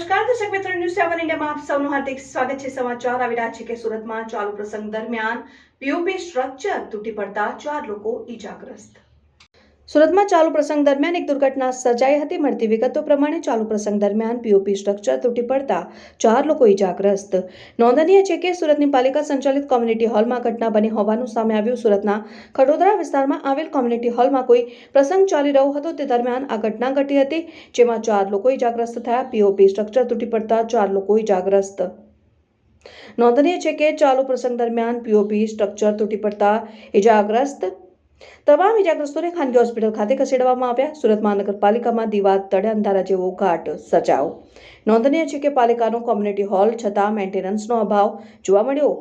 નમસ્કાર, દર્શક મિત્રો ન્યૂઝ સેવન ઇન્ડિયામાં આપ સૌનું હાર્દિક સ્વાગત છે. સમાચાર આવી રહ્યા છે કે સુરતમાં ચાલુ પ્રસંગ દરમિયાન પીઓપી સ્ટ્રક્ચર તૂટી પડતા ચાર લોકો ઈજાગ્રસ્ત. સુરતમાં ચાલુ પ્રસંગ દરમિયાન એક દુર્ઘટના સર્જાઈ હતી. મળતી વિગતો પ્રમાણે ચાલુ પ્રસંગ દરમિયાન પીઓપી સ્ટ્રક્ચર તૂટી પડતા ચાર લોકો ઈજાગ્રસ્ત. નોંધનીય છે કે સુરતની પાલિકા સંચાલિત કોમ્યુનિટી હોલમાં ઘટના બની હોવાનું સામે આવ્યું. સુરતના ખડોદરા વિસ્તારમાં આવેલ કોમ્યુનિટી હોલમાં કોઈ પ્રસંગ ચાલી રહ્યો હતો તે દરમિયાન આ ઘટના ઘટી હતી, જેમાં ચાર લોકો ઈજાગ્રસ્ત થયા. પીઓપી સ્ટ્રક્ચર તૂટી પડતા ચાર લોકો ઈજાગ્રસ્ત. નોંધનીય છે કે ચાલુ પ્રસંગ દરમિયાન પીઓપી સ્ટ્રક્ચર તૂટી પડતા ઈજાગ્રસ્ત તમામ ઇજાગ્રસ્તોને ખાનગી હોસ્પિટલ ખાતે ખસેડવામાં આવ્યા. સુરત મહાનગરપાલિકામાં દીવાત તળે અંધારા જેવો ઘાટ સજાવ. નોંધનીય છે કે પાલિકાનો કોમ્યુનિટી હોલ છતાં મેન્ટેનન્સનો અભાવ જોવા મળ્યો.